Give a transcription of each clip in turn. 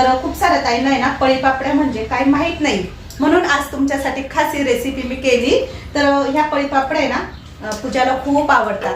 तर खूप साऱ्या ताईंना आहे ना पळीपापड्या म्हणजे काय माहीत नाही. म्हणून आज तुमच्यासाठी खासी रेसिपी मी केली. तर ह्या पळीपापड्या आहे ना पूजाला खूप आवडतात.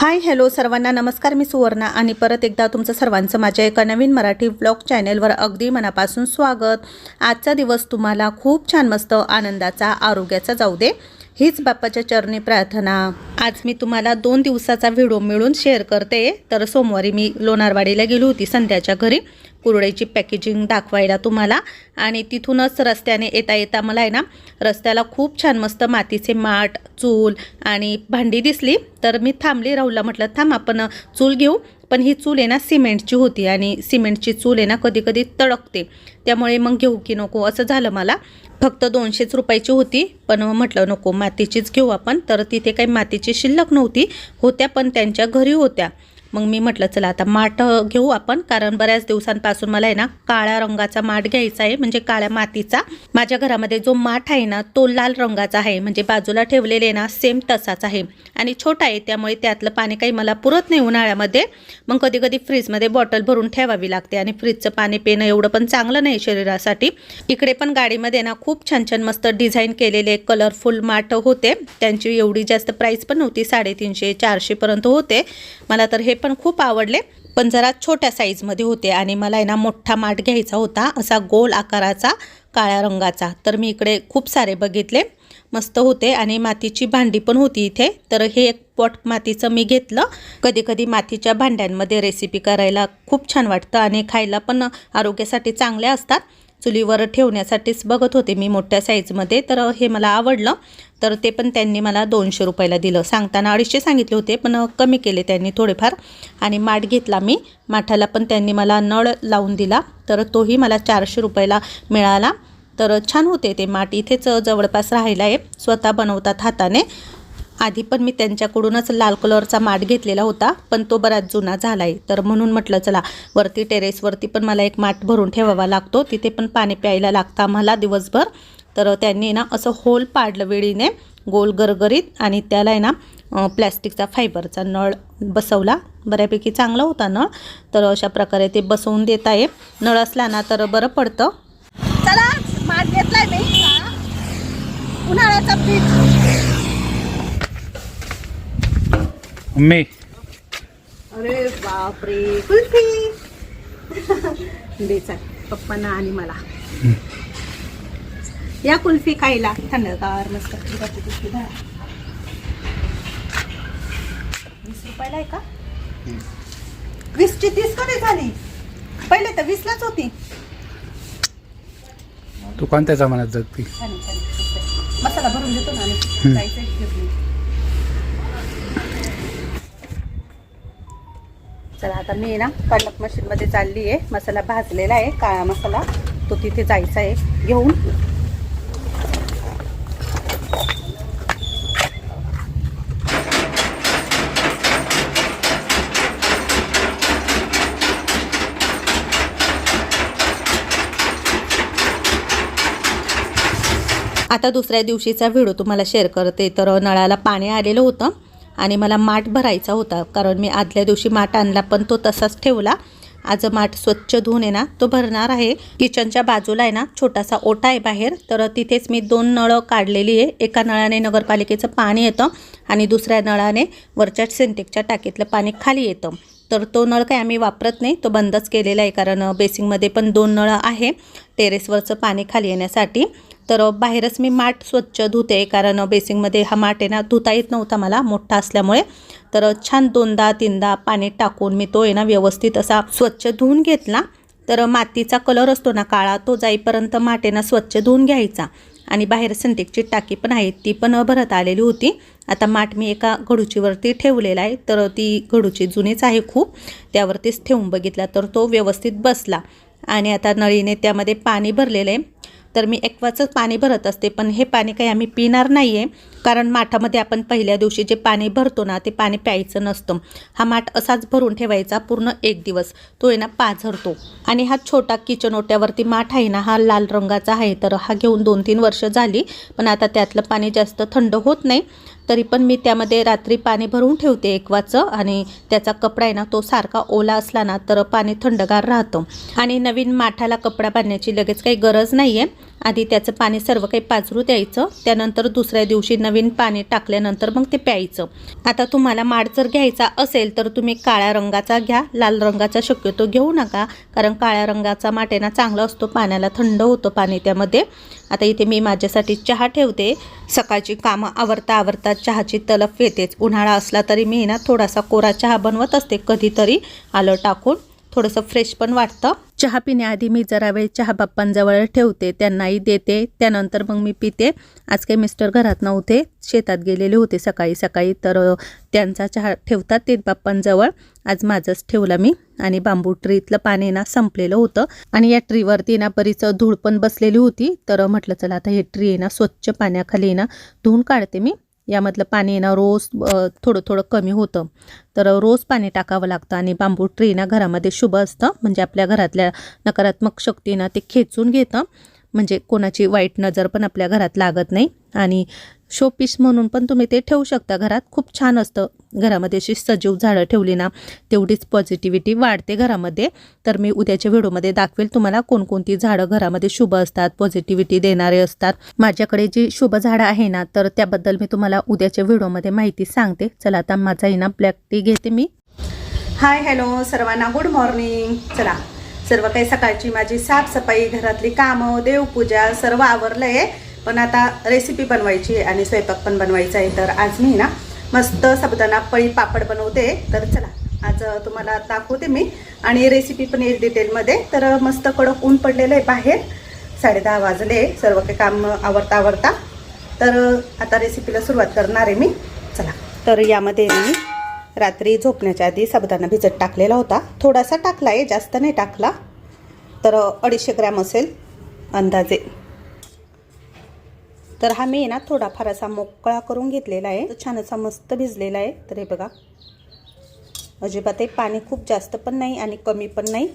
हाय हॅलो सर्वांना नमस्कार मी सुवर्णा आणि परत एकदा तुमचं सर्वांचं माझ्या एका नवीन मराठी ब्लॉग चॅनेलवर अगदी मनापासून स्वागत. आजचा दिवस तुम्हाला खूप छान मस्त आनंदाचा आरोग्याचा जाऊ दे. हीच बाप्पाच्या चरणी प्रार्थना. आज मी तुम्हाला दोन दिवसाचा व्हिडिओ मिळून शेअर करते. तर सोमवारी मी लोणारवाडीला गेली होती संध्याच्या घरी. कुरडईची पॅकेजिंग दाखवायला तुम्हाला. आणि तिथूनच रस्त्याने येता येता मला आहे ना रस्त्याला खूप छान मस्त मातीचे माठ चूल आणि भांडी दिसली. तर मी थांबली राहुलला म्हटलं थांब आपण चूल घेऊ. पण ही चूल आहे ना सिमेंटची होती आणि सिमेंटची चूल आहे ना कधी कधी तडकते. त्यामुळे मग घेऊ की नको असं झालं मला. फक्त दोनशेच रुपयाची होती पण म्हटलं नको मातीचीच घेऊ आपण. तर तिथे काही मातीची शिल्लक नव्हती. होत्या पण त्यांच्या घरी होत्या. मग मी म्हटलं चला आता माठ घेऊ आपण कारण बऱ्याच दिवसांपासून मला आहे ना काळ्या रंगाचा माठ घ्यायचा आहे म्हणजे काळ्या मातीचा. माझ्या घरामध्ये जो माठ आहे ना तो लाल रंगाचा आहे म्हणजे बाजूला ठेवलेले ना सेम तसाच आहे. आणि छोटा आहे त्यामुळे त्यातलं पाणी काही मला पुरत नाही उन्हाळ्यामध्ये. मग कधी कधी फ्रीजमध्ये बॉटल भरून ठेवावी लागते आणि फ्रीजचं पाणी पिणं एवढं पण चांगलं नाही शरीरासाठी. इकडे पण गाडीमध्ये ना खूप छान छान मस्त डिझाईन केलेले कलरफुल माठ होते. त्यांची एवढी जास्त प्राईस पण नव्हती साडेतीनशे चारशेपर्यंत होते. मला तर हे पण खूप आवडले पण जरा छोट्या साईजमध्ये होते आणि मला आहे ना मोठा माठ घ्यायचा होता असा गोल आकाराचा काळ्या रंगाचा. तर मी इकडे खूप सारे बघितले मस्त होते आणि मातीची भांडी पण होती इथे. तर हे एक पॉट मातीचं मी घेतलं. कधी कधी मातीच्या भांड्यांमध्ये रेसिपी करायला खूप छान वाटतं आणि खायला पण आरोग्यासाठी चांगले असतात. चुलीवर ठेवण्यासाठीच बघत होते मी मोठ्या साईजमध्ये. तर हे मला आवडलं. तर ते पण त्यांनी मला दोनशे रुपयाला दिलं. सांगताना अडीचशे सांगितले होते पण कमी केले त्यांनी थोडेफार. आणि माठ घेतला मी. माठाला पण त्यांनी मला नळ लावून दिला. तर तोही मला चारशे रुपयाला मिळाला. तर छान होते ते माठ. इथेच जवळपास राहिला आहे. स्वतः बनवतात हाताने. आधी पण मी त्यांच्याकडूनच लाल कलरचा माठ घेतलेला होता पण तो बराच जुना झाला आहे तर म्हणून म्हटलं चला वरती टेरेसवरती पण मला एक माठ भरून ठेवावा लागतो. तिथे पण पाणी प्यायला लागतं आम्हाला दिवसभर. तर त्यांनी ना असं होल पाडलं वेळीने गोल गरगरीत आणि त्याला आहे ना प्लॅस्टिकचा फायबरचा नळ बसवला. बऱ्यापैकी चांगला होता नळ. तर अशा प्रकारे ते बसवून देत आहे. नळ असला ना तर बरं पडतं. चला माठ घेतलाय मी. उन्हाळ्याचा पीठ मम्मी अरे बापरे. कुल्फी. द्यायचा पप्पांना आणि मला. या कुल्फी खायला. थंडगार मस्त. कुल्फी धरा. वीस रुपयाला आहे का? वीसची तीस कधी झाली? पहिले तर वीसलाच होती. तू कोणत्या जमान्यात जगती. मसाला भरून देतो ना. जायचं चला आता मी ना पालक मशीनमध्ये चालली आहे. मसाला भाजलेला आहे काळा मसाला. तो तिथे जायचा आहे. घेऊन. आता दुसऱ्या दिवशीचा व्हिडिओ तुम्हाला शेअर करते. तर नळाला पाणी आलेलं होतं. आणि मला माठ भरायचा होता कारण मी आदल्या दिवशी माठ आणला पण तो तसाच ठेवला. आज माठ स्वच्छ धुवून आहे ना तो भरणार आहे. किचनच्या बाजूला आहे ना छोटासा ओटा आहे बाहेर. तर तिथेच मी दोन नळं काढलेली आहे. एका नळाने नगरपालिकेचं पाणी येतं आणि दुसऱ्या नळाने वरच्या सिंटेकच्या टाकीतलं पाणी खाली येतं. तर तो नळ काही आम्ही वापरत नाही तो बंदच केलेला आहे कारण बेसिंगमध्ये पण दोन नळं आहे टेरेसवरचं पाणी खाली येण्यासाठी. तर बाहेरच मी माठ स्वच्छ धुते कारण बेसिंगमध्ये हा माठ आहे ना धुता येत नव्हता मला मोठा असल्यामुळे. तर छान दोनदा तीनदा पाणी टाकून मी तो आहे ना व्यवस्थित असा स्वच्छ धुवून घेतला. तर मातीचा कलर असतो ना काळा तो जाईपर्यंत माठ स्वच्छ धुवून घ्यायचा. आणि बाहेर सिंटेकची टाकी पण आहे ती पण भरत आलेली होती. आता माठ मी एका घडूचीवरती ठेवलेला आहे तर ती घडूची जुनीच आहे खूप. त्यावरतीच ठेवून बघितला तर तो व्यवस्थित बसला. आणि आता नळीने त्यामध्ये पाणी भरलेलं आहे. तर मी एक्वाचंच पाणी भरत असते. पण हे पाणी काही आम्ही पिणार नाही आहे कारण माठामध्ये आपण पहिल्या दिवशी जे पाणी भरतो ना ते पाणी प्यायचं नसतं. हा माठ असाच भरून ठेवायचा पूर्ण एक दिवस. तो आहे ना पाझरतो. आणि हा छोटा किचन ओट्यावरती माठ आहे ना हा लाल रंगाचा आहे. तर हा घेऊन दोन तीन वर्ष झाली. पण आता त्यातलं पाणी जास्त थंड होत नाही. तरी पण मी त्यामध्ये रात्री पाणी भरून ठेवते एकवाचं आणि त्याचा कपडा आहे ना तो सारखा ओला असला ना तर पाणी थंडगार राहतं. आणि नवीन माठाला कपडा बांधण्याची लगेच काही गरज नाही आहे आधी त्याचं पाणी सर्व काही पाजरू द्यायचं त्यानंतर दुसऱ्या दिवशी नवीन पाणी टाकल्यानंतर मग ते प्यायचं. आता तुम्हाला माठ जर घ्यायचा असेल तर तुम्ही काळ्या रंगाचा घ्या लाल रंगाचा शक्यतो घेऊ नका कारण काळ्या रंगाचा माठ आहे ना चांगला असतो पाण्याला थंड होतं पाणी त्यामध्ये. आता इथे मी माझ्यासाठी चहा ठेवते. सकाळची कामं आवरता आवरता चहाची तलफ येतेच. उन्हाळा असला तरी मी ना थोडासा कोरा चहा बनवत असते. कधीतरी आलं टाकून. थोडंसं फ्रेश पण वाटतं. चहा पिण्याआधी मी जरा वेळ चहा बाप्पांजवळ ठेवते त्यांनाही देते त्यानंतर मग मी पिते. आज काही मिस्टर घरात नव्हते शेतात गेलेले होते सकाळी सकाळी तर त्यांचा चहा ठेवतात ते बाप्पांजवळ. आज माझंच ठेवला मी आणि बांबू ट्रीतलं पाणी ना संपलेलं होतं. आणि या ट्रीवरती ना बरीच धूळ पण बसलेली होती. तर म्हटलं चला आता हे ट्री आहे ना स्वच्छ पाण्याखाली ना धुवून काढते मी. यामधलं पाणी आहे ना रोज थोडं थोडं कमी होतं. तर रोज पाणी टाकावं लागतं आणि बांबू ट्री ना घरामध्ये शुभ असतं. म्हणजे आपल्या घरातल्या नकारात्मक शक्तीनं ते खेचून घेतं. म्हणजे कोणाची वाईट नजर पण आपल्या घरात लागत नाही. आणि शोपीस म्हणून पण तुम्ही ते ठेवू शकता. घरात खूप छान असतं. घरामध्ये अशी सजीव झाडं ठेवली ना तेवढीच पॉझिटिव्हिटी वाढते घरामध्ये. तर मी उद्याच्या व्हिडिओमध्ये दाखवेल तुम्हाला कोणकोणती झाडं घरामध्ये शुभ असतात पॉझिटिव्हिटी देणारे असतात. माझ्याकडे जी शुभ झाडं आहे ना तर त्याबद्दल मी तुम्हाला उद्याच्या व्हिडिओमध्ये माहिती सांगते. चला आता माझा ही ना ब्लॅक टी घेते मी. हाय हॅलो सर्वांना गुड मॉर्निंग चला. सर्व काही सकाळची माझी साफसफाई घरातली कामं देवपूजा सर्व आवरलं आहे पण आता रेसिपी बनवायची आहे आणि स्वयंपाक पण बनवायचा आहे. तर आज मी ना मस्त साबुदाणा पळी पापड बनवते. तर चला आज तुम्हाला दाखवते मी. आणि रेसिपी पण येईल डिटेलमध्ये तर मस्त कडक ऊन पडलेलं आहे बाहेर. साडेदहा वाजले. सर्व काही काम आवरता आवरता. तर आता रेसिपीला सुरुवात करणार आहे मी. चला तर यामध्ये मी रात्री झोपण्याच्या आधी साबुदाणा भिजत टाकलेला होता. थोडासा टाकला आहे जास्त नाही टाकला. तर अडीचशे ग्रॅम असेल अंदाजे. तर हा मी ना थोडाफार असा मोकळा करून घेतलेला आहे. छान असा मस्त भिजलेला आहे. तर हे बघा. अजिबात हे पाणी खूप जास्त पण नाही आणि कमी पण नाही.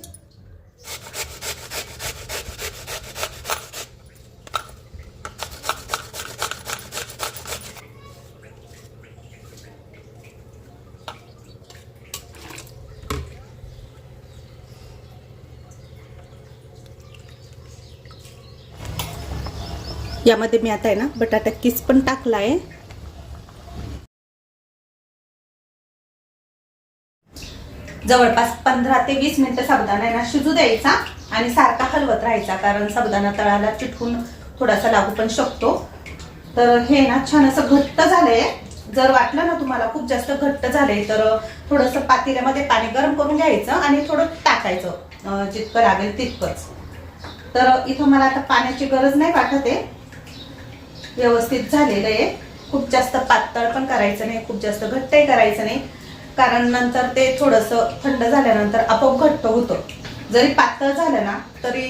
यामध्ये मी आता आहे ना बटाटा किस पण टाकला आहे. जवळपास पंधरा ते वीस मिनिटं साबुदाणा आहे ना शिजू द्यायचा आणि सारखा हलवत राहायचा कारण साबुदाणा तळाला चिटकून थोडासा लागू पण शकतो. तर हे ना छान असं घट्ट झालंय. जर वाटलं ना तुम्हाला खूप जास्त घट्ट झालंय तर थोडंसं पातेल्यामध्ये पाणी गरम करून घ्यायचं आणि थोडं टाकायचं जितकं लागेल तितकंच. तर इथं मला आता पाण्याची गरज नाही वाटत आहे. व्यवस्थित झालेलं आहे. खूप जास्त पातळ पण करायचं नाही खूप जास्त घट्टही करायचं नाही. कारण नंतर ते थोडंसं थंड झाल्यानंतर आपोआप घट्ट होतं. जरी पातळ झालं ना तरी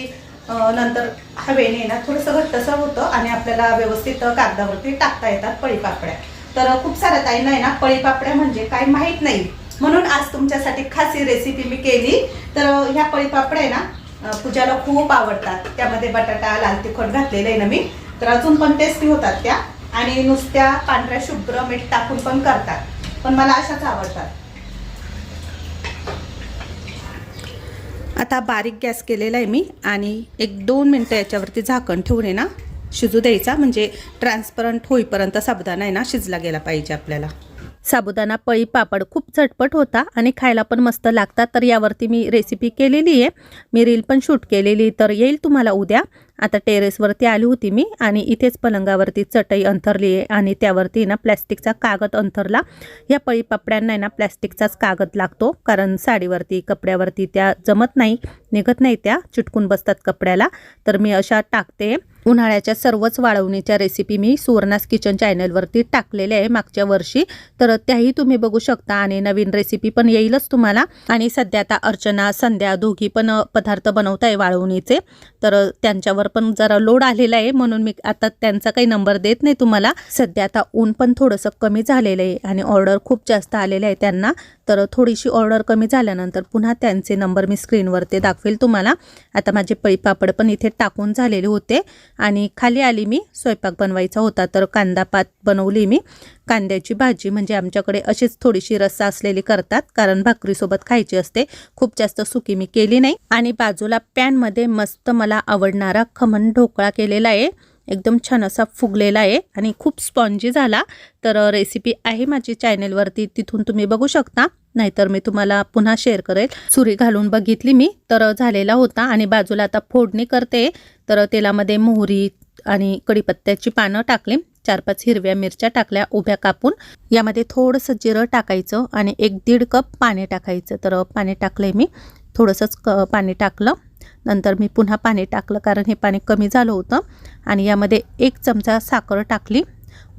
नंतर हवेने ना थोडंसं घट्टसर होतं आणि आपल्याला व्यवस्थित कागदावरती टाकता येतात पळीपापड्या. तर खूप साऱ्या ताईंना आहे ना पळीपापड्या म्हणजे काय माहीत नाही. म्हणून आज तुमच्यासाठी खासी रेसिपी मी केली. तर ह्या पळीपापड्या आहे ना पूजाला खूप आवडतात. त्यामध्ये बटाटा लाल तिखट घातलेलं आहे ना मी. तर अजून पण टेस्टी होतात त्या. आणि नुसत्या पांढऱ्या शुभ्र मीठ टाकून पण करतात. पण मला अशाच आवडतात. आता बारीक गॅस केलेला आहे मी आणि एक दोन मिनटं याच्यावरती झाकण ठेवून आहे ना शिजू द्यायचा. म्हणजे ट्रान्सपरंट होईपर्यंत साबुदाणा आहे ना शिजला गेला पाहिजे आपल्याला. साबुदाणा पळी पापड खूप झटपट होता आणि खायला पण मस्त लागतात. तर यावरती मी रेसिपी केलेली आहे. मी रील पण शूट केलेली तर येईल तुम्हाला उद्या. आता टेरेसवरती आली होती मी आणि इथेच पलंगावरती चटई अंथरली आहे आणि त्यावरती ना प्लॅस्टिकचा कागद अंथरला. या पळी पापड्यांना आहे ना प्लॅस्टिकचाच कागद लागतो कारण साडीवरती कपड्यावरती त्या जमत नाही निघत नाही त्या. चिटकून बसतात कपड्याला. तर मी अशा टाकते. उन्हाळ्याच्या सर्वच वाळवणीच्या रेसिपी मी सुवर्णास किचन चॅनलवरती टाकलेल्या आहे मागच्या वर्षी. तर त्याही तुम्ही बघू शकता आणि नवीन रेसिपी पण येईलच तुम्हाला. आणि सध्या आता अर्चना संध्या दोघी पण पदार्थ बनवत आहे वाळवणीचे. तर त्यांच्यावर पण जरा लोड आलेला आहे म्हणून मी आता त्यांचा काही नंबर देत नाही तुम्हाला. सध्या आता ऊन पण थोडंसं कमी झालेलं आहे आणि ऑर्डर खूप जास्त आलेलं आहे त्यांना. तर थोडीशी ऑर्डर कमी झाल्यानंतर पुन्हा त्यांचे नंबर मी स्क्रीनवरती दाखवेल तुम्हाला. आता माझे पळीपापड पण इथे टाकून झालेले होते. आणि खाली आली मी स्वयंपाक बनवायचा होता तर कांदा पात बनवली मी. कांद्याची भाजी म्हणजे आमच्याकडे अशीच थोडीशी रस्सा असलेली करतात कारण भाकरीसोबत खायची असते. खूप जास्त सुकी मी केली नाही. आणि बाजूला पॅनमध्ये मस्त मला आवडणारा खमण ढोकळा केलेला आहे. एकदम छान असा फुगलेला आहे आणि खूप स्पॉन्जी झाला. तर रेसिपी आहे माझी चॅनेलवरती तिथून तुम्ही बघू शकता. नाहीतर मी तुम्हाला पुन्हा शेअर करेल. सुरी घालून बघितली मी तर झालेला होता आणि बाजूला आता फोडणी करते. तर तेलामध्ये मोहरी आणि कढीपत्त्याची पानं टाकली. चार पाच हिरव्या मिरच्या टाकल्या उभ्या कापून. यामध्ये थोडंसं जिरं टाकायचं आणि एक दीड कप पाणी टाकायचं. तर पाणी टाकले मी. थोडंसंच क पाणी टाकलं. नंतर मी पुन्हा पाणी टाकलं कारण हे पाणी कमी झालं होतं. आणि यामध्ये एक चमचा साखर टाकली.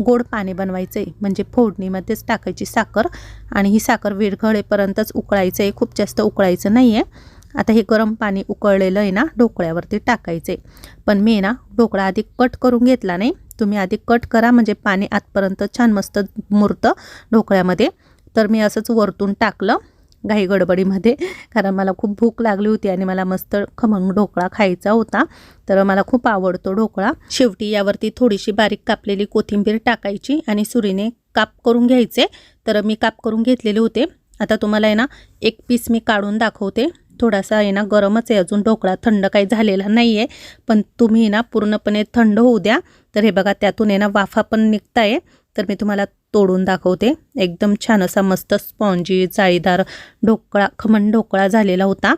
गोड पाणी बनवायचं आहे म्हणजे फोडणीमध्येच टाकायची साखर. आणि ही साखर विरघळेपर्यंतच उकळायचं आहे खूप जास्त उकळायचं नाही आहे आता हे गरम पाणी उकळलेलं आहे ना ढोकळ्यावरती टाकायचं. आहे पण मी ना ढोकळा आधी कट करून घेतला नाही. तुम्ही आधी कट करा म्हणजे पाणी आतपर्यंत छान मस्त मुरतं ढोकळ्यामध्ये. तर मी असंच वरतून टाकलं. घाई गडबडीमध्ये. कारण मला खूप भूक लागली होती आणि मला मस्त खमंग ढोकळा खायचा होता. तर मला खूप आवडतो ढोकळा. शेवटी यावरती थोडीशी बारीक कापलेली कोथिंबीर टाकायची आणि सुरीने काप करून घ्यायचे. तर मी काप करून घेतलेले होते. आता तुम्हाला आहे ना एक पीस मी काढून दाखवते. थोडासा आहे ना गरमच आहे. अजून ढोकळा थंड काही झालेला नाही आहे पण तुम्ही ना पूर्णपणे थंड होऊ द्या. तर हे बघा त्यातून आहे ना वाफा पण निघताय. तर मी तुम्हाला तोडून दाखवते. एकदम छान असा मस्त स्पॉन्जी जाळीदार ढोकळा खमण ढोकळा झालेला होता.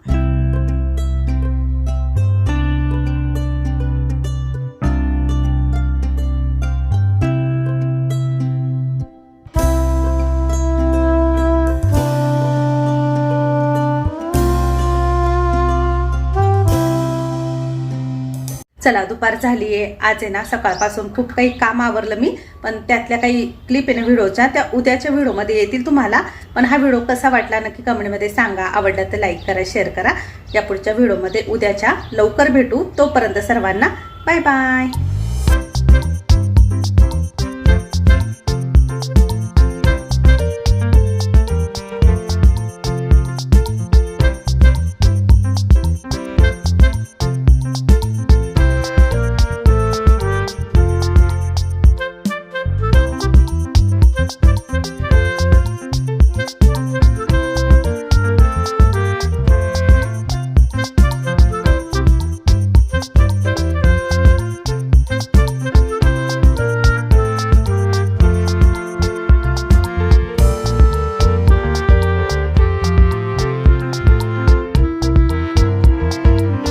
चला दुपार झाली आहे. आज आहे ना सकाळपासून खूप काही काम आवरलं मी पण त्यातल्या काही क्लिप आहे ना व्हिडिओच्या त्या उद्याच्या व्हिडिओमध्ये येतील तुम्हाला. पण हा व्हिडिओ कसा वाटला नक्की कमेंटमध्ये सांगा. आवडला तर लाईक करा शेअर करा. या पुढच्या व्हिडिओमध्ये उद्याच्या लवकर भेटू. तोपर्यंत सर्वांना बाय बाय